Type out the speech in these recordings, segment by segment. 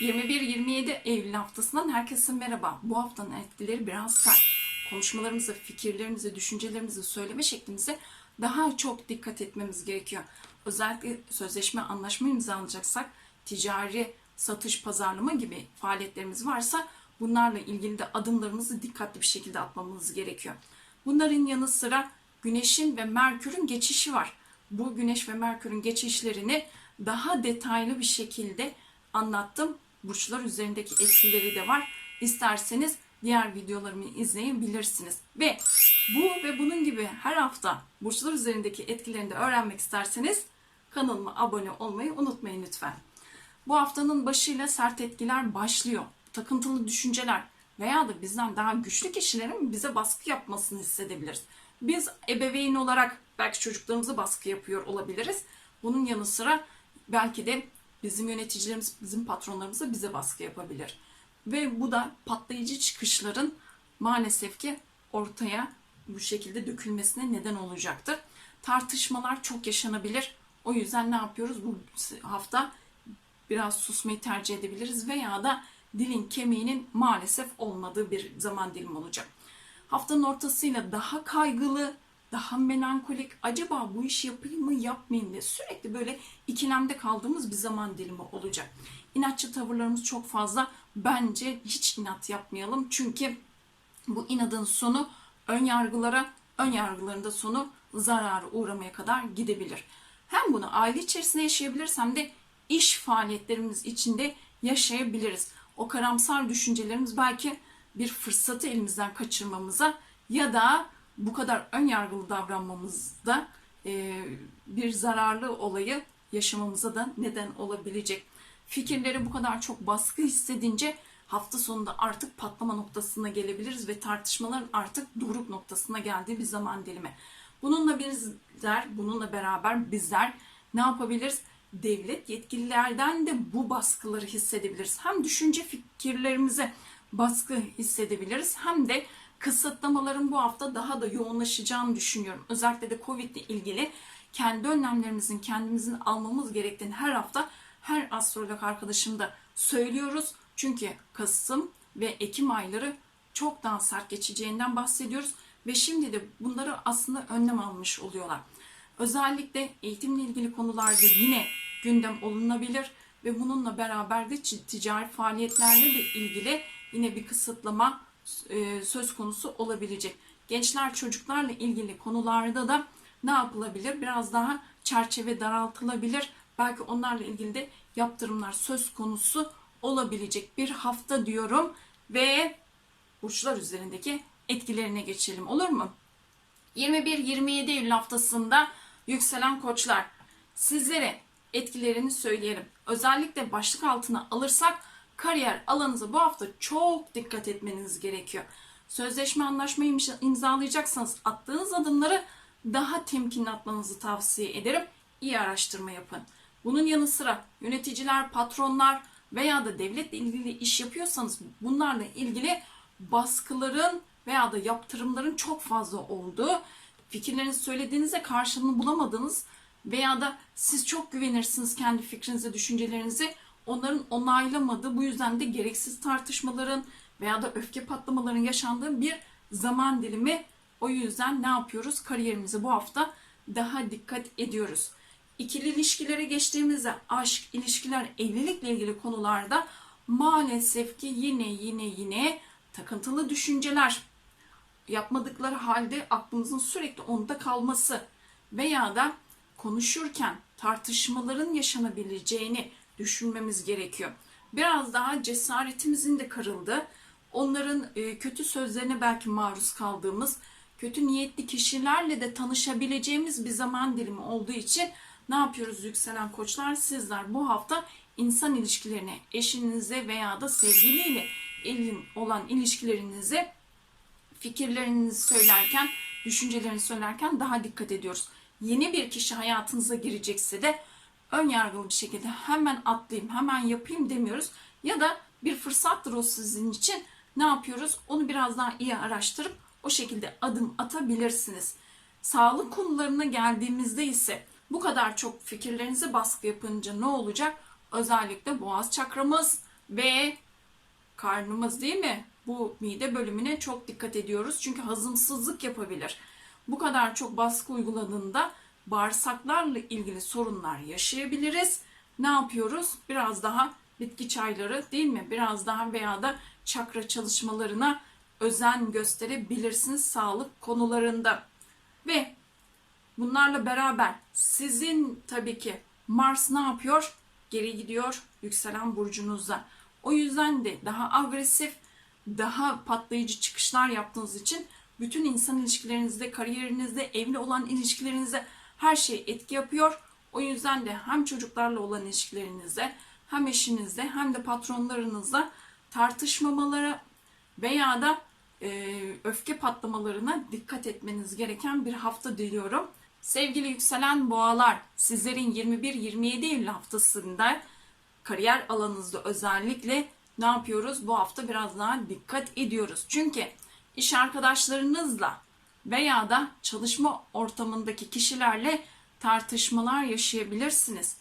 21-27 Eylül haftasından herkese merhaba. Bu haftanın etkileri biraz sert. Konuşmalarımızı, fikirlerimizi, düşüncelerimizi söyleme şeklimize daha çok dikkat etmemiz gerekiyor. Özellikle sözleşme, anlaşma imzalayacaksak ticari, satış, pazarlama gibi faaliyetlerimiz varsa bunlarla ilgili de adımlarımızı dikkatli bir şekilde atmamız gerekiyor. Bunların yanı sıra Güneş'in ve Merkür'ün geçişi var. Bu Güneş ve Merkür'ün geçişlerini daha detaylı bir şekilde anlattım. Burçlar üzerindeki etkileri de var. İsterseniz diğer videolarımı izleyebilirsiniz. Ve bu ve bunun gibi her hafta burçlar üzerindeki etkilerini de öğrenmek isterseniz kanalıma abone olmayı unutmayın lütfen. Bu haftanın başıyla sert etkiler başlıyor. Takıntılı düşünceler veya da bizden daha güçlü kişilerin bize baskı yapmasını hissedebiliriz. Biz ebeveyn olarak belki çocuklarımıza baskı yapıyor olabiliriz. Bunun yanı sıra belki de bizim yöneticilerimiz, bizim patronlarımız da bize baskı yapabilir. Ve bu da patlayıcı çıkışların maalesef ki ortaya bu şekilde dökülmesine neden olacaktır. Tartışmalar çok yaşanabilir. O yüzden ne yapıyoruz bu hafta? Biraz susmayı tercih edebiliriz veya da dilin kemiğinin maalesef olmadığı bir zaman dilimi olacak. Haftanın ortasıyla daha kaygılı, daha melankolik, acaba bu işi yapayım mı yapmayayım diye sürekli böyle ikilemde kaldığımız bir zaman dilimi olacak. İnatçı tavırlarımız çok fazla. Bence hiç inat yapmayalım. Çünkü bu inadın sonu ön yargılara, ön yargıların da sonu zarara uğramaya kadar gidebilir. Hem bunu aile içerisinde yaşayabiliriz hem de iş faaliyetlerimiz içinde yaşayabiliriz. O karamsar düşüncelerimiz belki bir fırsatı elimizden kaçırmamıza ya da bu kadar ön yargılı davranmamızda e, bir zararlı olayı yaşamamıza da neden olabilecek. Fikirleri bu kadar çok baskı hissedince hafta sonunda artık patlama noktasına gelebiliriz ve tartışmaların artık doruk noktasına geldiği bir zaman dilimi. Bununla bizler, bununla beraber bizler ne yapabiliriz? Devlet yetkililerden de bu baskıları hissedebiliriz. Hem düşünce fikirlerimize baskı hissedebiliriz hem de kısıtlamaların bu hafta daha da yoğunlaşacağını düşünüyorum. Özellikle de Covid ile ilgili kendi önlemlerimizin kendimizin almamız gerektiğini her hafta her astrolog arkadaşım da söylüyoruz. Çünkü Kasım ve Ekim ayları çok daha sert geçeceğinden bahsediyoruz ve şimdi de bunları aslında önlem almış oluyorlar. Özellikle eğitimle ilgili konularda yine gündem olunabilir ve bununla beraber de ticari faaliyetlerle de ilgili yine bir kısıtlama e, söz konusu olabilecek. Gençler çocuklarla ilgili konularda da ne yapılabilir? Biraz daha çerçeve daraltılabilir. Belki onlarla ilgili de yaptırımlar söz konusu olabilecek bir hafta diyorum ve burçlar üzerindeki etkilerine geçelim olur mu? 21-27 Eylül haftasında yükselen koçlar sizlere etkilerini söyleyelim. Özellikle başlık altına alırsak kariyer alanınıza bu hafta çok dikkat etmeniz gerekiyor. Sözleşme anlaşmayı imzalayacaksanız attığınız adımları daha temkinli atmanızı tavsiye ederim. İyi araştırma yapın. Bunun yanı sıra yöneticiler, patronlar veya da devletle ilgili iş yapıyorsanız bunlarla ilgili baskıların veya da yaptırımların çok fazla olduğu, fikirlerinizi söylediğinizde karşılığını bulamadığınız veya da siz çok güvenirsiniz kendi fikrinize, düşüncelerinizi onların onaylamadığı bu yüzden de gereksiz tartışmaların veya da öfke patlamaların yaşandığı bir zaman dilimi. O yüzden ne yapıyoruz? Kariyerimizi bu hafta daha dikkat ediyoruz. İkili ilişkilere geçtiğimizde aşk, ilişkiler, evlilikle ilgili konularda maalesef ki yine yine yine takıntılı düşünceler yapmadıkları halde aklımızın sürekli onda kalması veya da konuşurken tartışmaların yaşanabileceğini düşünmemiz gerekiyor. Biraz daha cesaretimizin de kırıldı. Onların e, kötü sözlerine belki maruz kaldığımız, kötü niyetli kişilerle de tanışabileceğimiz bir zaman dilimi olduğu için ne yapıyoruz yükselen koçlar? Sizler bu hafta insan ilişkilerine, eşinize veya da sevgiliyle elin olan ilişkilerinize fikirlerinizi söylerken, düşüncelerinizi söylerken daha dikkat ediyoruz. Yeni bir kişi hayatınıza girecekse de ön yargılı bir şekilde hemen atlayayım, hemen yapayım demiyoruz. Ya da bir fırsattır o sizin için. Ne yapıyoruz? Onu biraz daha iyi araştırıp o şekilde adım atabilirsiniz. Sağlık konularına geldiğimizde ise bu kadar çok fikirlerinize baskı yapınca ne olacak? Özellikle boğaz çakramız, Ve karnımız değil mi? Bu mide bölümüne çok dikkat ediyoruz. Çünkü hazımsızlık yapabilir. Bu kadar çok baskı uyguladığında bağırsaklarla ilgili sorunlar yaşayabiliriz. Ne yapıyoruz? Biraz daha bitki çayları değil mi? Biraz daha veya da çakra çalışmalarına özen gösterebilirsiniz sağlık konularında. Ve bunlarla beraber sizin tabii ki Mars ne yapıyor? Geri gidiyor yükselen burcunuzda. O yüzden de daha agresif, daha patlayıcı çıkışlar yaptığınız için bütün insan ilişkilerinizde, kariyerinizde, evli olan ilişkilerinizde her şey etki yapıyor. O yüzden de hem çocuklarla olan ilişkilerinizde, hem eşinizde, hem de patronlarınızla tartışmamalara veya da e, öfke patlamalarına dikkat etmeniz gereken bir hafta diliyorum. Sevgili yükselen boğalar, sizlerin 21-27 Eylül haftasında kariyer alanınızda özellikle ne yapıyoruz? Bu hafta biraz daha dikkat ediyoruz. Çünkü iş arkadaşlarınızla veya da çalışma ortamındaki kişilerle tartışmalar yaşayabilirsiniz.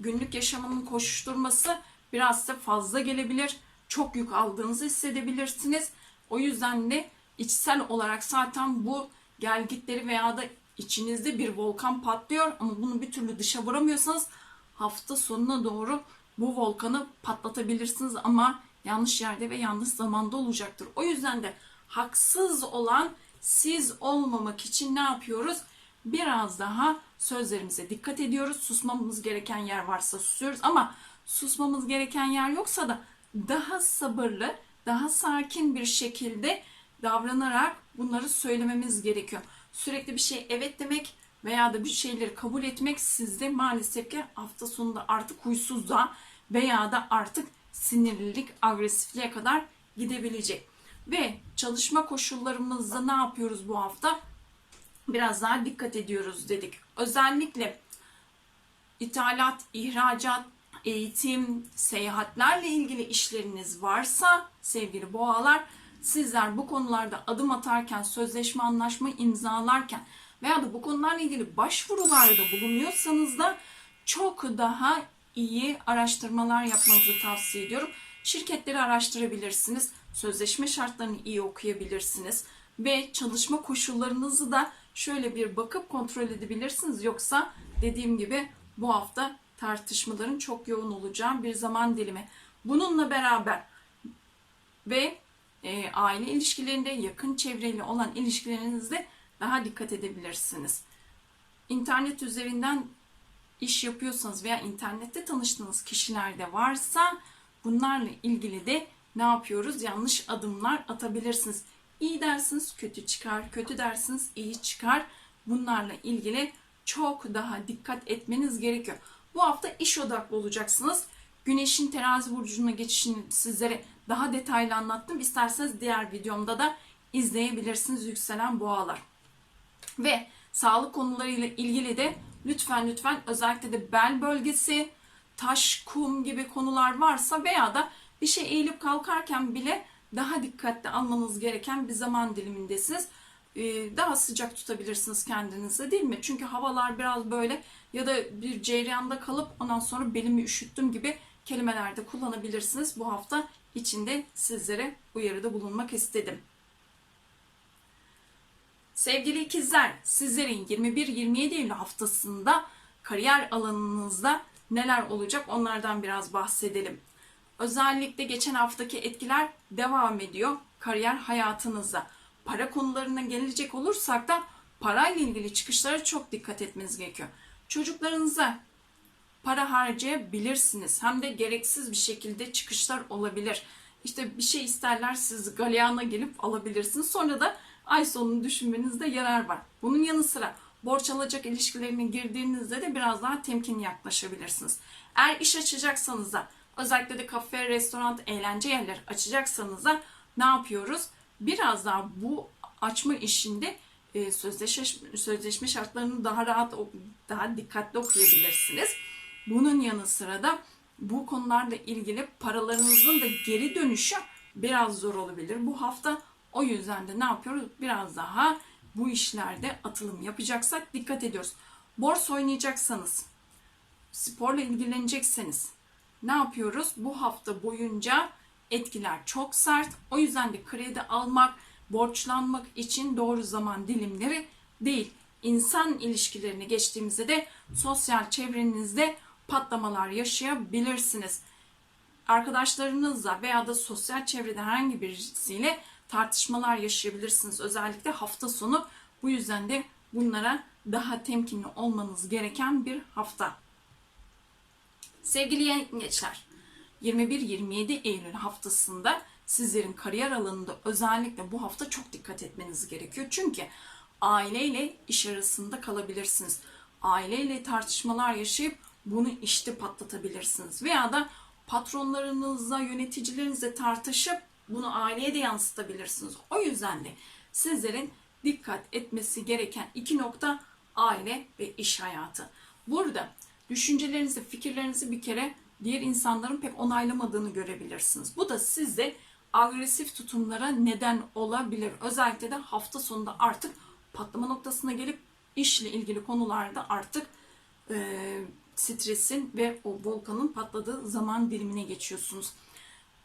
Günlük yaşamının koşuşturması biraz da fazla gelebilir. Çok yük aldığınızı hissedebilirsiniz. O yüzden de içsel olarak zaten bu gelgitleri veya da içinizde bir volkan patlıyor ama bunu bir türlü dışa vuramıyorsanız hafta sonuna doğru bu volkanı patlatabilirsiniz ama yanlış yerde ve yanlış zamanda olacaktır. O yüzden de haksız olan siz olmamak için ne yapıyoruz? Biraz daha sözlerimize dikkat ediyoruz. Susmamız gereken yer varsa susuyoruz ama susmamız gereken yer yoksa da daha sabırlı, daha sakin bir şekilde davranarak bunları söylememiz gerekiyor. Sürekli bir şey evet demek veya da bir şeyleri kabul etmek sizde maalesef ki hafta sonunda artık huysuzluğa veya da artık sinirlilik, agresifliğe kadar gidebilecek. Ve çalışma koşullarımızda ne yapıyoruz bu hafta? Biraz daha dikkat ediyoruz dedik. Özellikle ithalat, ihracat, eğitim, seyahatlerle ilgili işleriniz varsa sevgili boğalar sizler bu konularda adım atarken, sözleşme, anlaşma imzalarken veya da bu konularla ilgili başvurularda bulunuyorsanız da çok daha iyi araştırmalar yapmanızı tavsiye ediyorum. Şirketleri araştırabilirsiniz. Sözleşme şartlarını iyi okuyabilirsiniz. Ve çalışma koşullarınızı da şöyle bir bakıp kontrol edebilirsiniz. Yoksa dediğim gibi bu hafta tartışmaların çok yoğun olacağı bir zaman dilimi. Bununla beraber ve e, aile ilişkilerinde yakın çevreli olan ilişkilerinizde daha dikkat edebilirsiniz. İnternet üzerinden iş yapıyorsanız veya internette tanıştığınız kişiler de varsa bunlarla ilgili de ne yapıyoruz? Yanlış adımlar atabilirsiniz. İyi dersiniz kötü çıkar, kötü dersiniz iyi çıkar. Bunlarla ilgili çok daha dikkat etmeniz gerekiyor. Bu hafta iş odaklı olacaksınız. Güneşin terazi burcuna geçişini sizlere daha detaylı anlattım. İsterseniz diğer videomda da izleyebilirsiniz yükselen boğalar. Ve sağlık konularıyla ilgili de lütfen lütfen özellikle de bel bölgesi, taş, kum gibi konular varsa veya da bir şey eğilip kalkarken bile daha dikkatli almanız gereken bir zaman dilimindesiniz. Ee, daha sıcak tutabilirsiniz kendinizi değil mi? Çünkü havalar biraz böyle ya da bir ceryanda kalıp ondan sonra belimi üşüttüm gibi kelimelerde kullanabilirsiniz. Bu hafta içinde sizlere uyarıda bulunmak istedim. Sevgili ikizler, sizlerin 21-27 Eylül haftasında kariyer alanınızda neler olacak onlardan biraz bahsedelim. Özellikle geçen haftaki etkiler devam ediyor kariyer hayatınızda. Para konularına gelecek olursak da parayla ilgili çıkışlara çok dikkat etmeniz gerekiyor. Çocuklarınıza para harcayabilirsiniz. Hem de gereksiz bir şekilde çıkışlar olabilir. İşte bir şey isterler siz galyana gelip alabilirsiniz. Sonra da ay sonunu düşünmenizde yarar var. Bunun yanı sıra borç alacak ilişkilerine girdiğinizde de biraz daha temkinli yaklaşabilirsiniz. Eğer iş açacaksanız da özellikle de kafe, restoran, eğlence yerleri açacaksanız da ne yapıyoruz? Biraz daha bu açma işinde e, sözleşme, şartlarını daha rahat, daha dikkatli okuyabilirsiniz. Bunun yanı sıra da bu konularla ilgili paralarınızın da geri dönüşü biraz zor olabilir bu hafta. O yüzden de ne yapıyoruz? Biraz daha bu işlerde atılım yapacaksak dikkat ediyoruz. Borsa oynayacaksanız, sporla ilgilenecekseniz, ne yapıyoruz? Bu hafta boyunca etkiler çok sert. O yüzden de kredi almak, borçlanmak için doğru zaman dilimleri değil. İnsan ilişkilerini geçtiğimizde de sosyal çevrenizde patlamalar yaşayabilirsiniz. Arkadaşlarınızla veya da sosyal çevrede herhangi birisiyle tartışmalar yaşayabilirsiniz. Özellikle hafta sonu. Bu yüzden de bunlara daha temkinli olmanız gereken bir hafta. Sevgili yengeçler, 21-27 Eylül haftasında sizlerin kariyer alanında özellikle bu hafta çok dikkat etmeniz gerekiyor. Çünkü aileyle iş arasında kalabilirsiniz. Aileyle tartışmalar yaşayıp bunu işte patlatabilirsiniz. Veya da patronlarınızla, yöneticilerinizle tartışıp bunu aileye de yansıtabilirsiniz. O yüzden de sizlerin dikkat etmesi gereken iki nokta aile ve iş hayatı. Burada düşüncelerinizi, fikirlerinizi bir kere diğer insanların pek onaylamadığını görebilirsiniz. Bu da sizde agresif tutumlara neden olabilir. Özellikle de hafta sonunda artık patlama noktasına gelip işle ilgili konularda artık e, stresin ve o volkanın patladığı zaman dilimine geçiyorsunuz.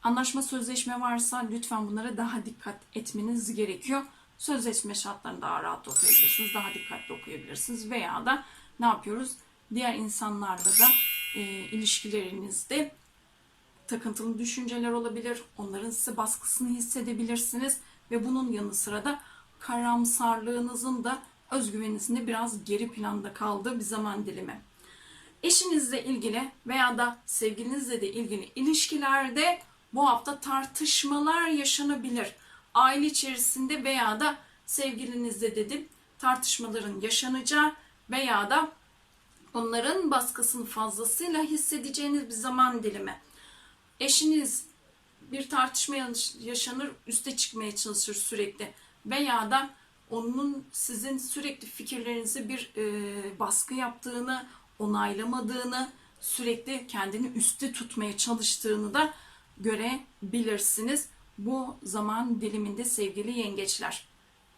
Anlaşma sözleşme varsa lütfen bunlara daha dikkat etmeniz gerekiyor. Sözleşme şartlarını daha rahat okuyabilirsiniz, daha dikkatli okuyabilirsiniz veya da ne yapıyoruz? Diğer insanlarla da e, ilişkilerinizde takıntılı düşünceler olabilir. Onların size baskısını hissedebilirsiniz ve bunun yanı sıra da karamsarlığınızın da özgüveninizin biraz geri planda kaldığı bir zaman dilimi. Eşinizle ilgili veya da sevgilinizle de ilgili ilişkilerde bu hafta tartışmalar yaşanabilir. Aile içerisinde veya da sevgilinizle dedim tartışmaların yaşanacağı veya da onların baskısını fazlasıyla hissedeceğiniz bir zaman dilimi. Eşiniz bir tartışma yaşanır, üste çıkmaya çalışır sürekli veya da onun sizin sürekli fikirlerinizi bir e, baskı yaptığını, onaylamadığını, sürekli kendini üstte tutmaya çalıştığını da görebilirsiniz bu zaman diliminde sevgili yengeçler.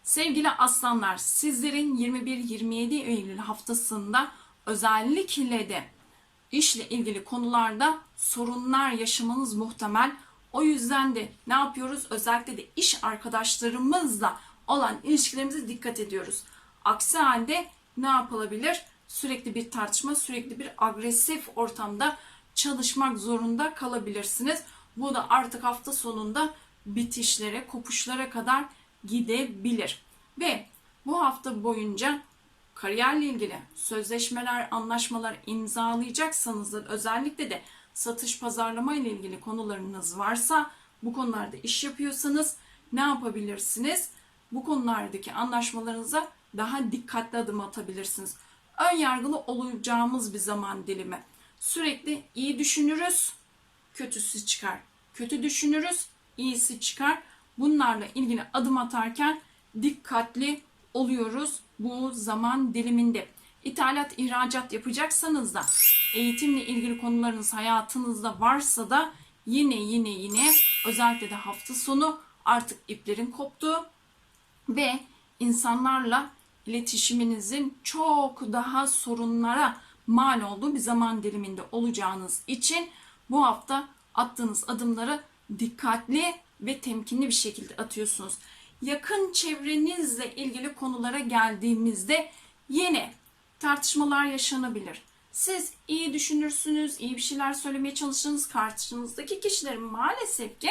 Sevgili aslanlar, sizlerin 21-27 Eylül haftasında özellikle de işle ilgili konularda sorunlar yaşamanız muhtemel. O yüzden de ne yapıyoruz? Özellikle de iş arkadaşlarımızla olan ilişkilerimize dikkat ediyoruz. Aksi halde ne yapılabilir? Sürekli bir tartışma, sürekli bir agresif ortamda çalışmak zorunda kalabilirsiniz. Bu da artık hafta sonunda bitişlere, kopuşlara kadar gidebilir. Ve bu hafta boyunca kariyerle ilgili sözleşmeler, anlaşmalar imzalayacaksanız da özellikle de satış pazarlama ile ilgili konularınız varsa bu konularda iş yapıyorsanız ne yapabilirsiniz? Bu konulardaki anlaşmalarınıza daha dikkatli adım atabilirsiniz. Ön yargılı olacağımız bir zaman dilimi. Sürekli iyi düşünürüz, kötüsü çıkar. Kötü düşünürüz, iyisi çıkar. Bunlarla ilgili adım atarken dikkatli oluyoruz bu zaman diliminde. İthalat, ihracat yapacaksanız da eğitimle ilgili konularınız hayatınızda varsa da yine yine yine özellikle de hafta sonu artık iplerin koptuğu ve insanlarla iletişiminizin çok daha sorunlara mal olduğu bir zaman diliminde olacağınız için bu hafta attığınız adımları dikkatli ve temkinli bir şekilde atıyorsunuz. Yakın çevrenizle ilgili konulara geldiğimizde yine tartışmalar yaşanabilir. Siz iyi düşünürsünüz, iyi bir şeyler söylemeye çalışırsınız. Karşınızdaki kişilerin maalesef ki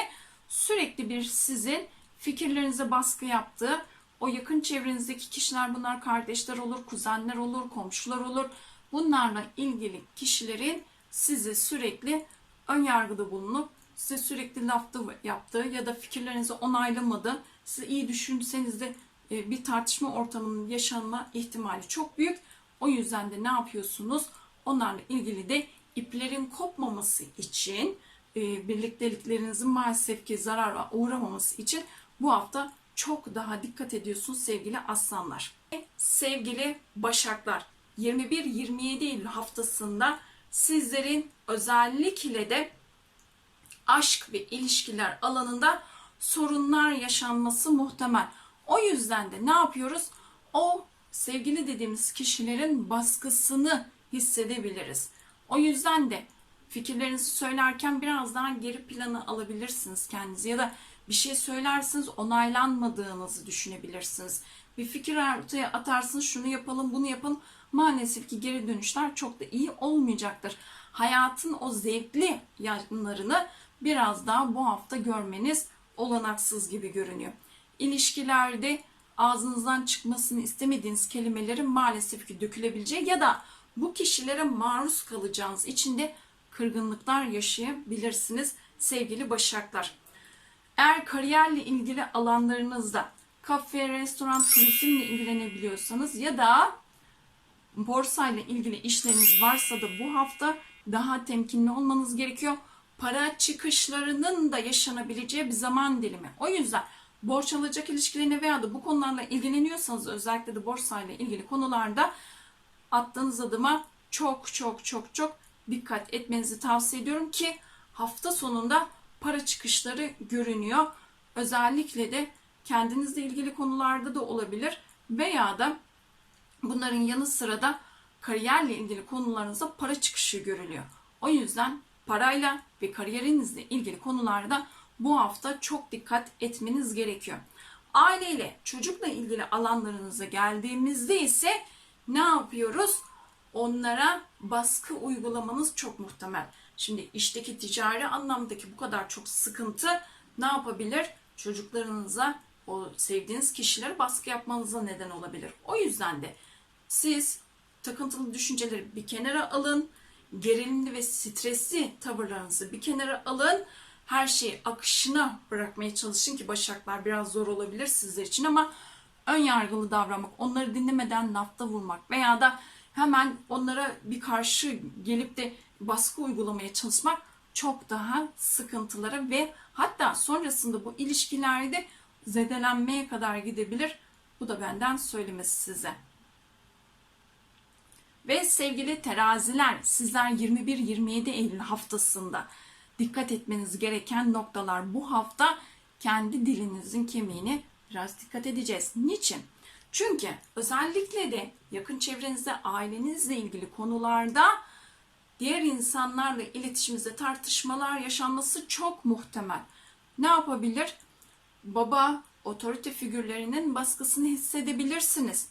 sürekli bir sizin fikirlerinize baskı yaptığı, o yakın çevrenizdeki kişiler bunlar kardeşler olur, kuzenler olur, komşular olur. Bunlarla ilgili kişilerin sizi sürekli ön yargıda bulunup size sürekli laftı yaptığı ya da fikirlerinizi onaylamadı, siz iyi düşünseniz de e, bir tartışma ortamının yaşanma ihtimali çok büyük. O yüzden de ne yapıyorsunuz? Onlarla ilgili de iplerin kopmaması için, e, birlikteliklerinizin maalesef ki zarara uğramaması için bu hafta çok daha dikkat ediyorsunuz sevgili aslanlar. Sevgili başaklar, 21-27 Eylül haftasında sizlerin özellikle de aşk ve ilişkiler alanında sorunlar yaşanması muhtemel. O yüzden de ne yapıyoruz? O sevgili dediğimiz kişilerin baskısını hissedebiliriz. O yüzden de fikirlerinizi söylerken biraz daha geri plana alabilirsiniz kendinizi ya da bir şey söylersiniz onaylanmadığınızı düşünebilirsiniz. Bir fikir ortaya atarsınız şunu yapalım bunu yapalım maalesef ki geri dönüşler çok da iyi olmayacaktır. Hayatın o zevkli yanlarını biraz daha bu hafta görmeniz olanaksız gibi görünüyor. İlişkilerde ağzınızdan çıkmasını istemediğiniz kelimelerin maalesef ki dökülebileceği ya da bu kişilere maruz kalacağınız için de kırgınlıklar yaşayabilirsiniz sevgili başaklar. Eğer kariyerle ilgili alanlarınızda kafe, restoran, turizmle ilgilenebiliyorsanız ya da borsayla ilgili işleriniz varsa da bu hafta daha temkinli olmanız gerekiyor. Para çıkışlarının da yaşanabileceği bir zaman dilimi. O yüzden borç alacak ilişkilerine veya da bu konularla ilgileniyorsanız özellikle de borsayla ilgili konularda attığınız adıma çok çok çok çok dikkat etmenizi tavsiye ediyorum ki hafta sonunda para çıkışları görünüyor. Özellikle de kendinizle ilgili konularda da olabilir veya da bunların yanı sıra da kariyerle ilgili konularınızda para çıkışı görülüyor. O yüzden parayla ve kariyerinizle ilgili konularda bu hafta çok dikkat etmeniz gerekiyor. Aileyle, çocukla ilgili alanlarınıza geldiğimizde ise ne yapıyoruz? Onlara baskı uygulamanız çok muhtemel. Şimdi işteki ticari anlamdaki bu kadar çok sıkıntı ne yapabilir? Çocuklarınıza o sevdiğiniz kişilere baskı yapmanıza neden olabilir. O yüzden de siz takıntılı düşünceleri bir kenara alın. Gerilimli ve stresli tavırlarınızı bir kenara alın. Her şeyi akışına bırakmaya çalışın ki başaklar biraz zor olabilir sizler için ama ön yargılı davranmak, onları dinlemeden lafta vurmak veya da hemen onlara bir karşı gelip de baskı uygulamaya çalışmak çok daha sıkıntılara ve hatta sonrasında bu ilişkilerde zedelenmeye kadar gidebilir. Bu da benden söylemesi size. Ve sevgili teraziler sizler 21-27 Eylül haftasında dikkat etmeniz gereken noktalar bu hafta kendi dilinizin kemiğini biraz dikkat edeceğiz. Niçin? Çünkü özellikle de yakın çevrenizde ailenizle ilgili konularda diğer insanlarla iletişimizde tartışmalar yaşanması çok muhtemel. Ne yapabilir? Baba, otorite figürlerinin baskısını hissedebilirsiniz.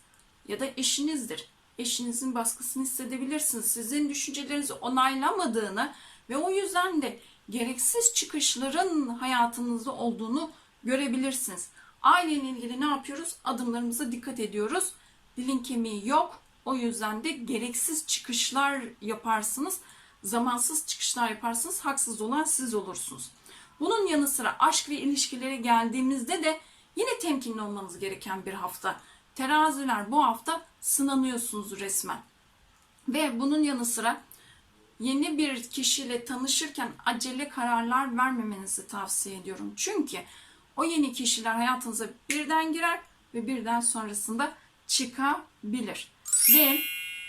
Ya da eşinizdir. Eşinizin baskısını hissedebilirsiniz. Sizin düşüncelerinizi onaylamadığını ve o yüzden de gereksiz çıkışların hayatınızda olduğunu görebilirsiniz. Aileyle ilgili ne yapıyoruz? Adımlarımıza dikkat ediyoruz. Dilin kemiği yok. O yüzden de gereksiz çıkışlar yaparsınız. Zamansız çıkışlar yaparsınız. Haksız olan siz olursunuz. Bunun yanı sıra aşk ve ilişkilere geldiğimizde de yine temkinli olmanız gereken bir hafta. Teraziler bu hafta sınanıyorsunuz resmen. Ve bunun yanı sıra yeni bir kişiyle tanışırken acele kararlar vermemenizi tavsiye ediyorum. Çünkü o yeni kişiler hayatınıza birden girer ve birden sonrasında çıkabilir. Ve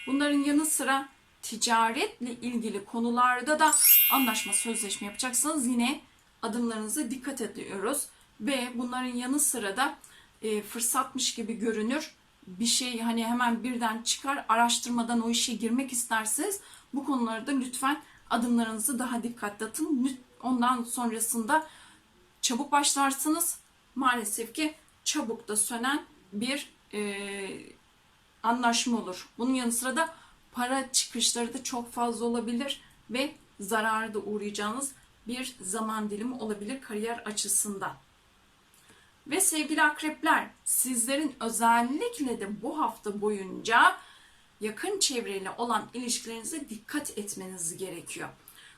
bunların yanı sıra ticaretle ilgili konularda da anlaşma, sözleşme yapacaksınız. Yine adımlarınıza dikkat ediyoruz. Ve bunların yanı sıra da e, fırsatmış gibi görünür. Bir şey hani hemen birden çıkar araştırmadan o işe girmek isterseniz bu konularda lütfen adımlarınızı daha dikkatli atın. Ondan sonrasında çabuk başlarsınız. Maalesef ki çabuk da sönen bir e, anlaşma olur. Bunun yanı sıra da para çıkışları da çok fazla olabilir ve zararı da uğrayacağınız bir zaman dilimi olabilir kariyer açısından. Ve sevgili akrepler, sizlerin özellikle de bu hafta boyunca yakın çevreyle olan ilişkilerinize dikkat etmeniz gerekiyor.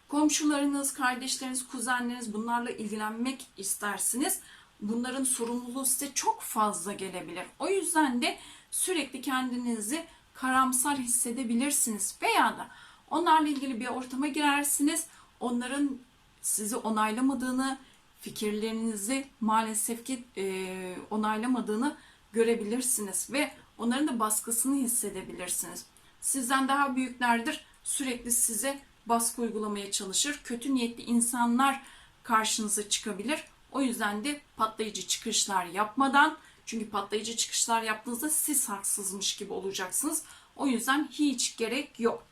Komşularınız, kardeşleriniz, kuzenleriniz bunlarla ilgilenmek istersiniz. Bunların sorumluluğu size çok fazla gelebilir. O yüzden de sürekli kendinizi karamsar hissedebilirsiniz veya da onlarla ilgili bir ortama girersiniz. Onların sizi onaylamadığını, fikirlerinizi maalesef ki e, onaylamadığını görebilirsiniz ve onların da baskısını hissedebilirsiniz. Sizden daha büyüklerdir sürekli size baskı uygulamaya çalışır. Kötü niyetli insanlar karşınıza çıkabilir. O yüzden de patlayıcı çıkışlar yapmadan çünkü patlayıcı çıkışlar yaptığınızda siz haksızmış gibi olacaksınız. O yüzden hiç gerek yok.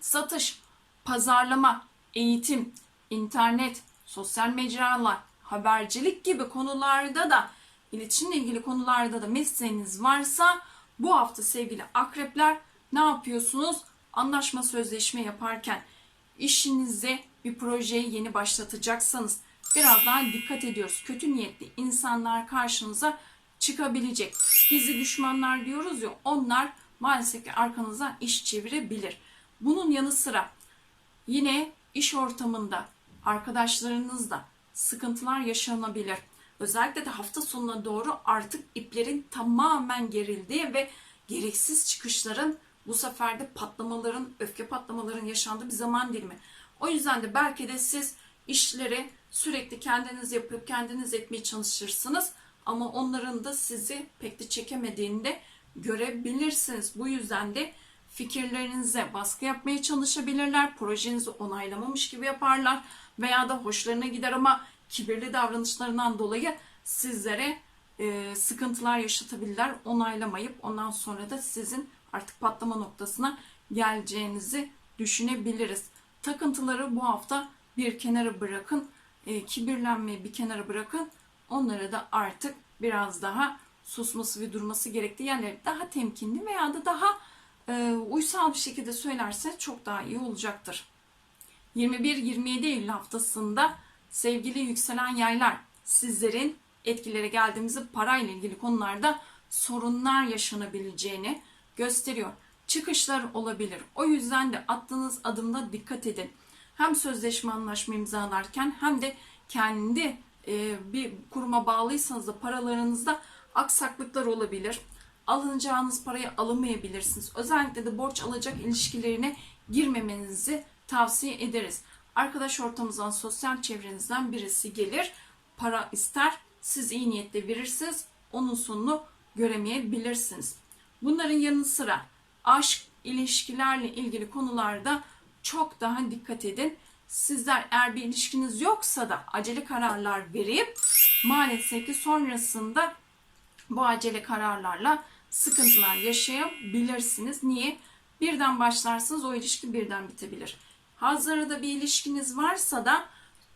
Satış, pazarlama, eğitim, internet, sosyal mecralar, habercilik gibi konularda da iletişimle ilgili konularda da mesleğiniz varsa bu hafta sevgili akrepler ne yapıyorsunuz? Anlaşma sözleşme yaparken işinize bir projeyi yeni başlatacaksanız biraz daha dikkat ediyoruz. Kötü niyetli insanlar karşınıza çıkabilecek. Gizli düşmanlar diyoruz ya onlar maalesef ki arkanıza iş çevirebilir. Bunun yanı sıra yine iş ortamında arkadaşlarınızla sıkıntılar yaşanabilir. Özellikle de hafta sonuna doğru artık iplerin tamamen gerildiği ve gereksiz çıkışların bu sefer de patlamaların, öfke patlamaların yaşandığı bir zaman dilimi. O yüzden de belki de siz işleri sürekli kendiniz yapıp kendiniz etmeye çalışırsınız ama onların da sizi pek de çekemediğini de görebilirsiniz. Bu yüzden de fikirlerinize baskı yapmaya çalışabilirler. Projenizi onaylamamış gibi yaparlar veya da hoşlarına gider ama kibirli davranışlarından dolayı sizlere e, sıkıntılar yaşatabilirler. Onaylamayıp ondan sonra da sizin artık patlama noktasına geleceğinizi düşünebiliriz. Takıntıları bu hafta bir kenara bırakın. E, kibirlenmeyi bir kenara bırakın. Onlara da artık biraz daha susması ve durması gerektiği yerleri daha temkinli veya da daha e, uysal bir şekilde söylerse çok daha iyi olacaktır. 21-27 Eylül haftasında sevgili yükselen yaylar sizlerin etkilere geldiğimizi parayla ilgili konularda sorunlar yaşanabileceğini gösteriyor. Çıkışlar olabilir. O yüzden de attığınız adımda dikkat edin. Hem sözleşme anlaşma imzalarken hem de kendi e, bir kuruma bağlıysanız da paralarınızda aksaklıklar olabilir. Alınacağınız parayı alamayabilirsiniz. Özellikle de borç alacak ilişkilerine girmemenizi tavsiye ederiz. Arkadaş ortamınızdan, sosyal çevrenizden birisi gelir, para ister, siz iyi niyetle verirsiniz, onun sonunu göremeyebilirsiniz. Bunların yanı sıra aşk, ilişkilerle ilgili konularda çok daha dikkat edin. Sizler eğer bir ilişkiniz yoksa da acele kararlar verip maalesef ki sonrasında bu acele kararlarla sıkıntılar yaşayabilirsiniz. Niye? Birden başlarsınız o ilişki birden bitebilir. Hazırda bir ilişkiniz varsa da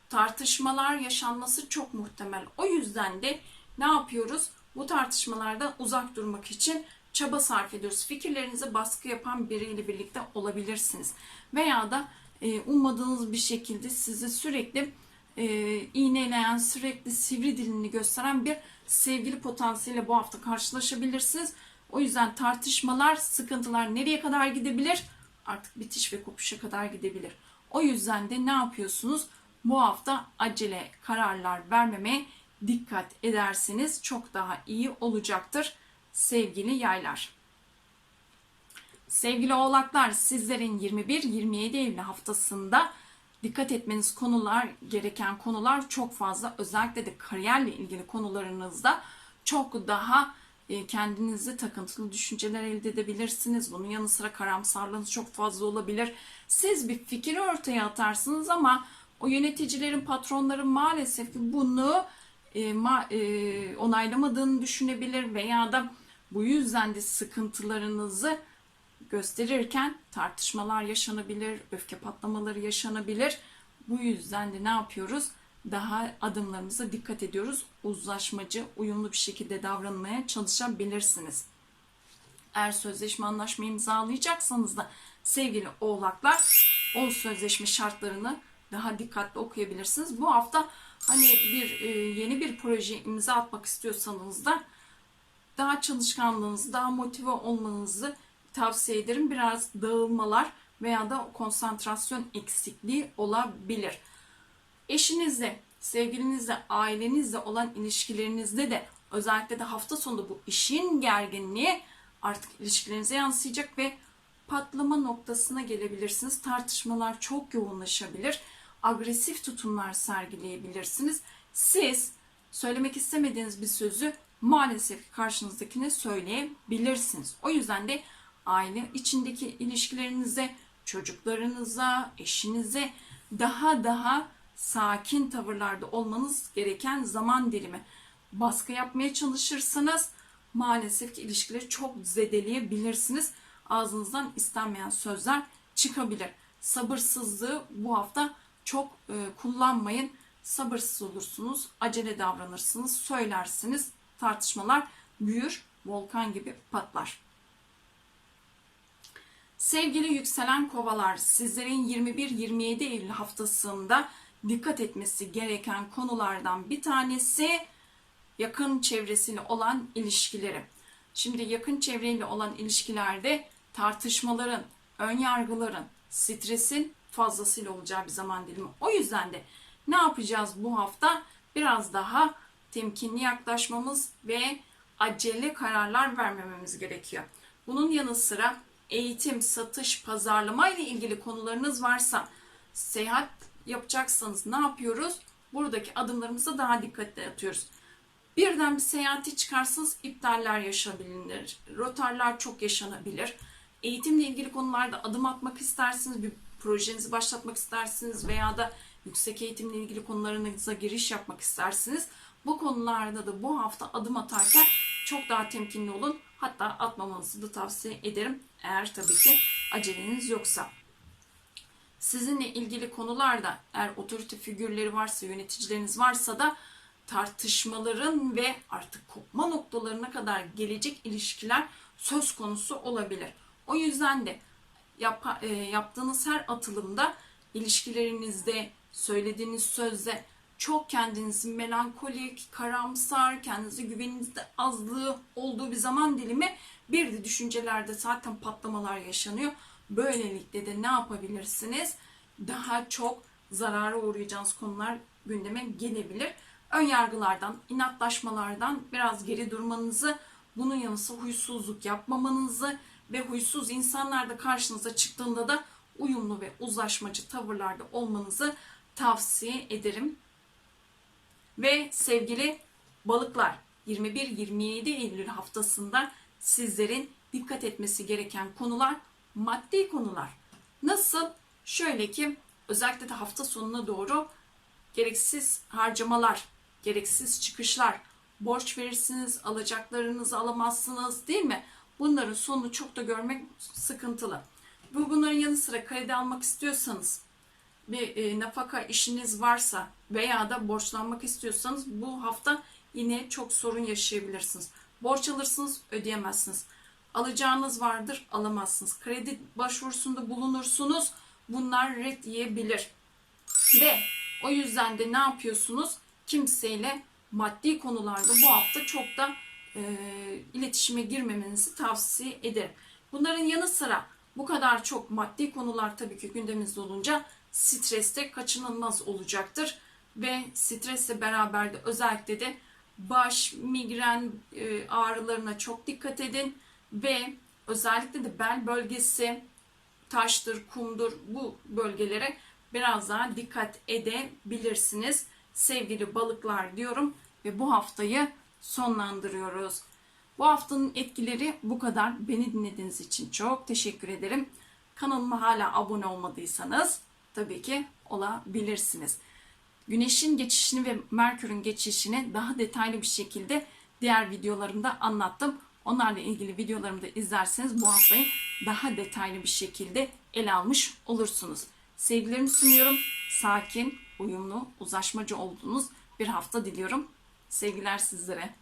tartışmalar yaşanması çok muhtemel. O yüzden de ne yapıyoruz? Bu tartışmalardan uzak durmak için çaba sarf ediyoruz. Fikirlerinize baskı yapan biriyle birlikte olabilirsiniz. Veya da e, ummadığınız bir şekilde sizi sürekli e, iğneleyen, sürekli sivri dilini gösteren bir sevgili potansiyeliyle bu hafta karşılaşabilirsiniz. O yüzden tartışmalar, sıkıntılar nereye kadar gidebilir? Artık bitiş ve kopuşa kadar gidebilir. O yüzden de ne yapıyorsunuz? Bu hafta acele kararlar vermemeye dikkat ederseniz çok daha iyi olacaktır sevgili yaylar. Sevgili oğlaklar sizlerin 21-27 Eylül haftasında dikkat etmeniz konular gereken konular çok fazla. Özellikle de kariyerle ilgili konularınızda çok daha kendinizi takıntılı düşünceler elde edebilirsiniz. Bunun yanı sıra karamsarlığınız çok fazla olabilir. Siz bir fikir ortaya atarsınız ama o yöneticilerin, patronların maalesef bunu e, ma, e, onaylamadığını düşünebilir veya da bu yüzden de sıkıntılarınızı gösterirken tartışmalar yaşanabilir, öfke patlamaları yaşanabilir. Bu yüzden de ne yapıyoruz? Daha adımlarımıza dikkat ediyoruz. Uzlaşmacı, uyumlu bir şekilde davranmaya çalışabilirsiniz. Eğer sözleşme anlaşma imzalayacaksanız da sevgili oğlaklar o sözleşme şartlarını daha dikkatli okuyabilirsiniz. Bu hafta hani bir e, yeni bir proje imza atmak istiyorsanız da daha çalışkanlığınızı, daha motive olmanızı tavsiye ederim. Biraz dağılmalar veya da konsantrasyon eksikliği olabilir. Eşinizle, sevgilinizle, ailenizle olan ilişkilerinizde de özellikle de hafta sonunda bu işin gerginliği artık ilişkilerinize yansıyacak ve patlama noktasına gelebilirsiniz. Tartışmalar çok yoğunlaşabilir. Agresif tutumlar sergileyebilirsiniz. Siz söylemek istemediğiniz bir sözü maalesef karşınızdakine söyleyebilirsiniz. O yüzden de aile içindeki ilişkilerinize, çocuklarınıza, eşinize daha daha sakin tavırlarda olmanız gereken zaman dilimi. Baskı yapmaya çalışırsanız maalesef ki ilişkileri çok zedeleyebilirsiniz. Ağzınızdan istenmeyen sözler çıkabilir. Sabırsızlığı bu hafta çok e, kullanmayın. Sabırsız olursunuz, acele davranırsınız, söylersiniz, tartışmalar büyür, volkan gibi patlar. Sevgili yükselen kovalar, sizlerin 21-27 Eylül haftasında dikkat etmesi gereken konulardan bir tanesi yakın çevresiyle olan ilişkileri. Şimdi yakın çevreyle olan ilişkilerde tartışmaların, ön yargıların, stresin fazlasıyla olacağı bir zaman dilimi. O yüzden de ne yapacağız bu hafta? Biraz daha temkinli yaklaşmamız ve acele kararlar vermememiz gerekiyor. Bunun yanı sıra eğitim, satış, pazarlama ile ilgili konularınız varsa, seyahat yapacaksanız ne yapıyoruz? Buradaki adımlarımıza daha dikkatli atıyoruz. Birden bir seyahati çıkarsanız iptaller yaşanabilir, rotarlar çok yaşanabilir. Eğitimle ilgili konularda adım atmak istersiniz, bir projenizi başlatmak istersiniz veya da yüksek eğitimle ilgili konularınıza giriş yapmak istersiniz. Bu konularda da bu hafta adım atarken çok daha temkinli olun. Hatta atmamanızı da tavsiye ederim. Eğer tabii ki aceleniz yoksa. Sizinle ilgili konularda eğer otorite figürleri varsa, yöneticileriniz varsa da tartışmaların ve artık kopma noktalarına kadar gelecek ilişkiler söz konusu olabilir. O yüzden de yap, e, yaptığınız her atılımda ilişkilerinizde, söylediğiniz sözde çok kendinizi melankolik, karamsar, kendinize güveninizde azlığı olduğu bir zaman dilimi bir de düşüncelerde zaten patlamalar yaşanıyor. Böylelikle de ne yapabilirsiniz? Daha çok zarara uğrayacağınız konular gündeme gelebilir. Ön yargılardan, inatlaşmalardan biraz geri durmanızı, bunun yanı sıra huysuzluk yapmamanızı ve huysuz insanlar da karşınıza çıktığında da uyumlu ve uzlaşmacı tavırlarda olmanızı tavsiye ederim. Ve sevgili balıklar 21-27 Eylül haftasında sizlerin dikkat etmesi gereken konular maddi konular. Nasıl? Şöyle ki özellikle de hafta sonuna doğru gereksiz harcamalar, gereksiz çıkışlar, borç verirsiniz, alacaklarınızı alamazsınız değil mi? Bunların sonunu çok da görmek sıkıntılı. Bu bunların yanı sıra kredi almak istiyorsanız, bir e, nafaka işiniz varsa veya da borçlanmak istiyorsanız bu hafta yine çok sorun yaşayabilirsiniz. Borç alırsınız, ödeyemezsiniz. Alacağınız vardır, alamazsınız. Kredi başvurusunda bulunursunuz. Bunlar red yiyebilir. Ve o yüzden de ne yapıyorsunuz? Kimseyle maddi konularda bu hafta çok da e, iletişime girmemenizi tavsiye ederim. Bunların yanı sıra bu kadar çok maddi konular tabii ki gündemimizde olunca streste kaçınılmaz olacaktır. Ve stresle beraber de özellikle de baş, migren e, ağrılarına çok dikkat edin. Ve özellikle de bel bölgesi, taştır, kumdur bu bölgelere biraz daha dikkat edebilirsiniz. Sevgili balıklar diyorum ve bu haftayı sonlandırıyoruz. Bu haftanın etkileri bu kadar. Beni dinlediğiniz için çok teşekkür ederim. Kanalıma hala abone olmadıysanız tabii ki olabilirsiniz. Güneşin geçişini ve Merkür'ün geçişini daha detaylı bir şekilde diğer videolarımda anlattım. Onlarla ilgili videolarımı da izlerseniz bu haftayı daha detaylı bir şekilde ele almış olursunuz. Sevgilerimi sunuyorum. Sakin, uyumlu, uzlaşmacı olduğunuz bir hafta diliyorum. Sevgiler sizlere.